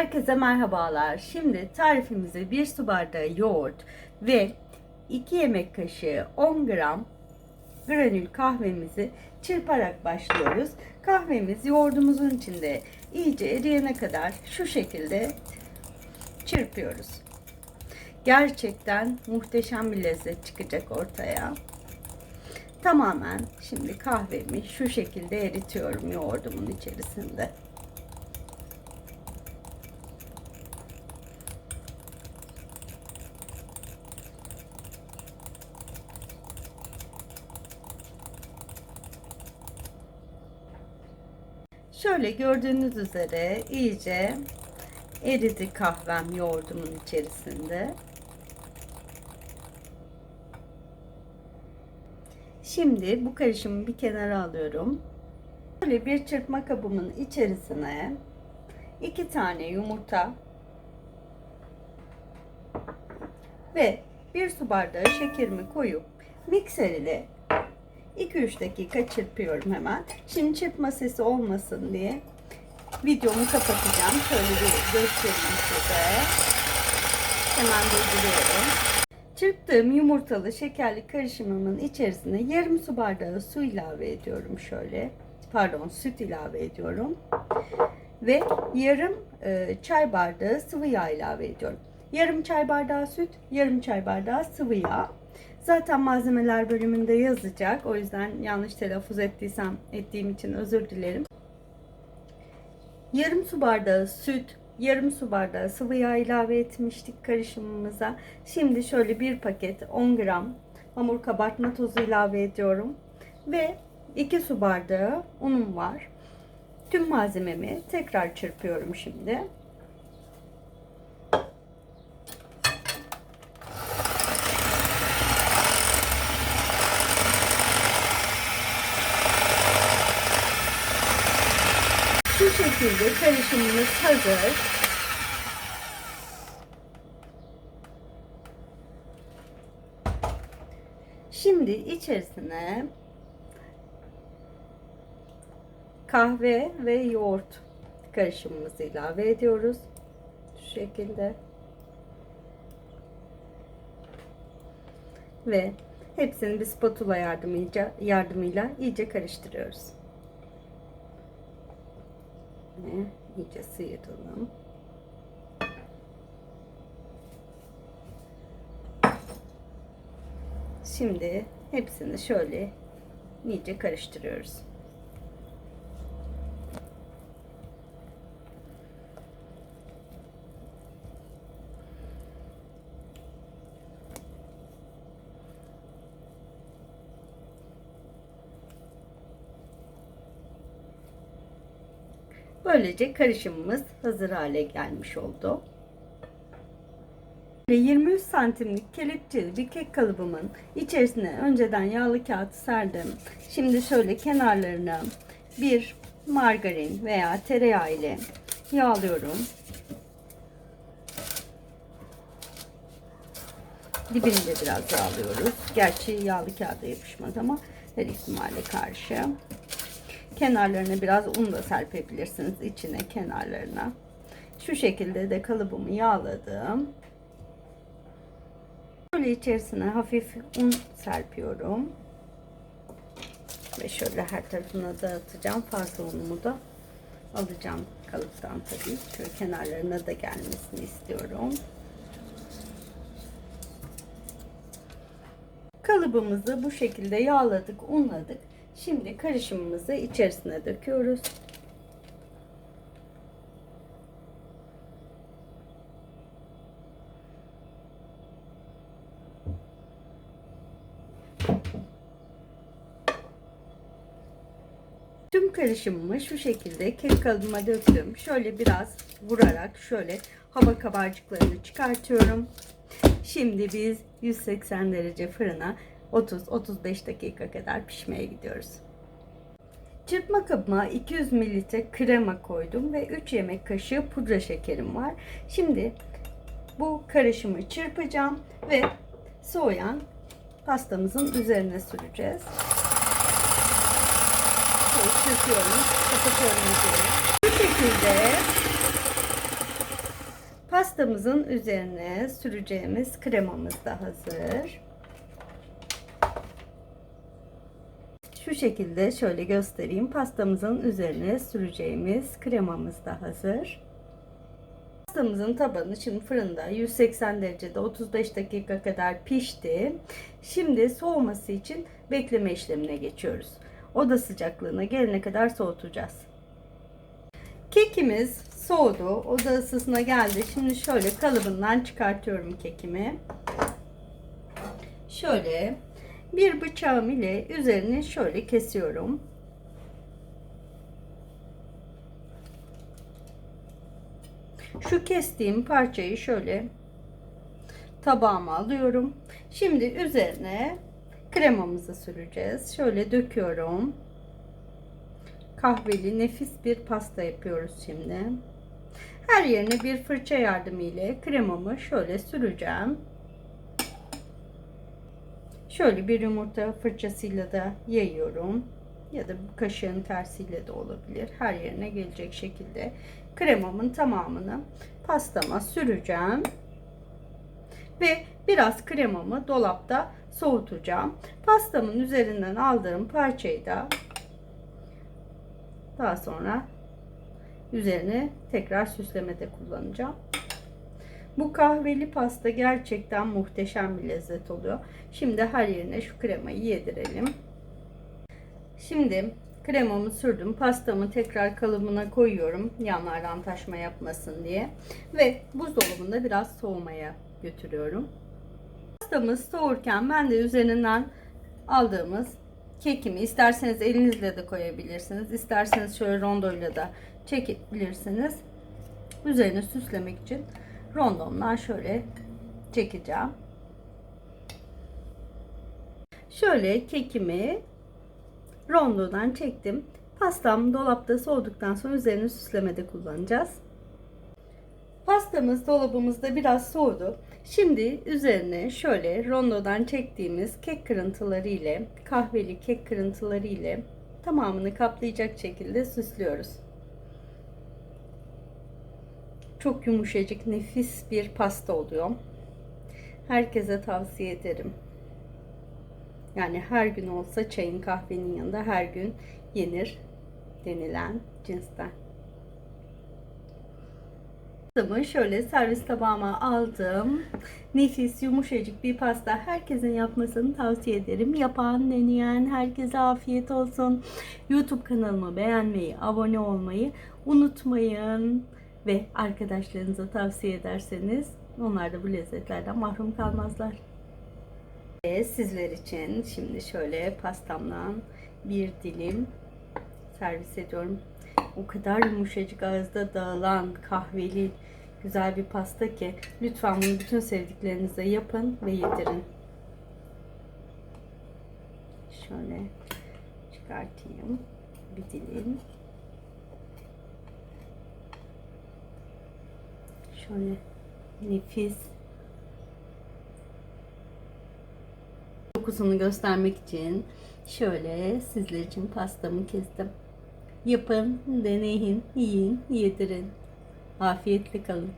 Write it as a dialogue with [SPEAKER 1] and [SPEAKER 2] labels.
[SPEAKER 1] Herkese merhabalar. Şimdi tarifimize 1 su bardağı yoğurt ve 2 yemek kaşığı 10 gram granül kahvemizi çırparak başlıyoruz. Kahvemiz yoğurdumuzun içinde iyice eriyene kadar şu şekilde çırpıyoruz. Gerçekten muhteşem bir lezzet çıkacak ortaya. Tamamen şimdi kahvemi şu şekilde eritiyorum yoğurdumun içerisinde. Şöyle gördüğünüz üzere iyice eridi kahvem yoğurdumun içerisinde. Şimdi bu karışımı bir kenara alıyorum. Böyle bir çırpma kabımın içerisine iki tane yumurta ve bir su bardağı şekerimi koyup mikser ile 2-3 dakika çırpıyorum hemen. Şimdi çırpma sesi olmasın diye videomu kapatacağım. Şöyle bir göstereyim size. Hemen durduruyorum. Çırptığım yumurtalı şekerli karışımımın içerisine yarım su bardağı su ilave ediyorum şöyle. Pardon süt ilave ediyorum. Ve yarım e, çay bardağı sıvı yağ ilave ediyorum. Yarım çay bardağı süt, yarım çay bardağı sıvı yağ. Zaten malzemeler bölümünde yazacak. O yüzden yanlış telaffuz ettiysem ettiğim için özür dilerim. Yarım su bardağı süt, yarım su bardağı sıvı yağ ilave etmiştik karışımımıza. Şimdi şöyle bir paket 10 gram hamur kabartma tozu ilave ediyorum. Ve 2 su bardağı unum var. Tüm malzememi tekrar çırpıyorum şimdi. Şu şekilde karışımımız hazır. Şimdi içerisine kahve ve yoğurt karışımımızı ilave ediyoruz. Şu şekilde. Ve hepsini bir spatula yardımıyla, yardımıyla iyice karıştırıyoruz. Ve iyice sıyıralım. Şimdi hepsini şöyle iyice karıştırıyoruz. Böylece karışımımız hazır hale gelmiş oldu. Ve 23 santimlik kelepçeli kek kalıbımın içerisine önceden yağlı kağıt serdim. Şimdi şöyle kenarlarına bir margarin veya tereyağı ile yağlıyorum. Dibini de biraz yağlıyoruz. Gerçi yağlı kağıda yapışmaz ama her ihtimale karşı. Kenarlarına biraz un da serpebilirsiniz içine kenarlarına. Şu şekilde de kalıbımı yağladım. Böyle içerisine hafif un serpiyorum. Ve şöyle her tarafına dağıtacağım. Fazla unumu da alacağım kalıptan tabii. Şöyle kenarlarına da gelmesini istiyorum. Kalıbımızı bu şekilde yağladık, unladık. Şimdi karışımımızı içerisine döküyoruz. Tüm karışımımı şu şekilde kek kalıbıma döktüm. Şöyle biraz vurarak şöyle hava kabarcıklarını çıkartıyorum. Şimdi biz 180 derece fırına 30-35 dakika kadar pişmeye gidiyoruz. Çırpma kabıma 200 mililitre krema koydum ve 3 yemek kaşığı pudra şekerim var. Şimdi bu karışımı çırpacağım ve soğuyan pastamızın üzerine süreceğiz. Şöyle çırpıyorum, kapatıyorum. Bu şekilde Pastamızın üzerine süreceğimiz kremamız da hazır. Şu şekilde şöyle göstereyim. Pastamızın üzerine süreceğimiz kremamız da hazır. Pastamızın tabanı şimdi fırında 180 derecede 35 dakika kadar pişti. Şimdi soğuması için bekleme işlemine geçiyoruz. Oda sıcaklığına gelene kadar soğutacağız. Kekimiz soğudu. Oda ısısına geldi. Şimdi şöyle kalıbından çıkartıyorum kekimi. Şöyle bir bıçağım ile üzerini şöyle kesiyorum. Şu kestiğim parçayı şöyle tabağıma alıyorum. Şimdi üzerine kremamızı süreceğiz. Şöyle döküyorum. Kahveli nefis bir pasta yapıyoruz şimdi. Her yerine bir fırça yardımıyla kremamı şöyle süreceğim. Şöyle bir yumurta fırçasıyla da yayıyorum. Ya da kaşığın tersiyle de olabilir. Her yerine gelecek şekilde kremamın tamamını pastama süreceğim. Ve biraz kremamı dolapta soğutacağım. Pastamın üzerinden aldığım parçayı da daha sonra üzerine tekrar süslemede kullanacağım. Bu kahveli pasta gerçekten muhteşem bir lezzet oluyor. Şimdi her yerine şu kremayı yedirelim. Şimdi kremamı sürdüm. Pastamı tekrar kalıbına koyuyorum. Yanlardan taşma yapmasın diye. Ve buzdolabında biraz soğumaya götürüyorum. Pastamız soğurken ben de üzerinden aldığımız kekimi isterseniz elinizle de koyabilirsiniz. İsterseniz şöyle rondoyla da çekebilirsiniz. Üzerine süslemek için rondomdan şöyle çekeceğim. Şöyle kekimi rondodan çektim. Pastam dolapta soğuduktan sonra üzerine süslemede kullanacağız. Pastamız dolabımızda biraz soğudu. Şimdi üzerine şöyle rondodan çektiğimiz kek kırıntıları ile kahveli kek kırıntıları ile tamamını kaplayacak şekilde süslüyoruz. Çok yumuşacık, nefis bir pasta oluyor. Herkese tavsiye ederim. Yani her gün olsa çayın kahvenin yanında her gün yenir denilen cinsten. Pastamı şöyle servis tabağıma aldım. Nefis, yumuşacık bir pasta. Herkesin yapmasını tavsiye ederim. Yapan, deneyen, herkese afiyet olsun. YouTube kanalımı beğenmeyi, abone olmayı unutmayın. Ve arkadaşlarınıza tavsiye ederseniz onlar da bu lezzetlerden mahrum kalmazlar. Ve sizler için şimdi şöyle pastamdan bir dilim servis ediyorum. O kadar yumuşacık ağızda dağılan kahveli güzel bir pasta ki lütfen bunu bütün sevdiklerinize yapın ve yedirin. Şöyle çıkartayım bir dilim. Şöyle nefis dokusunu göstermek için şöyle sizler için pastamı kestim. Yapın, deneyin, yiyin, yedirin. Afiyetle kalın.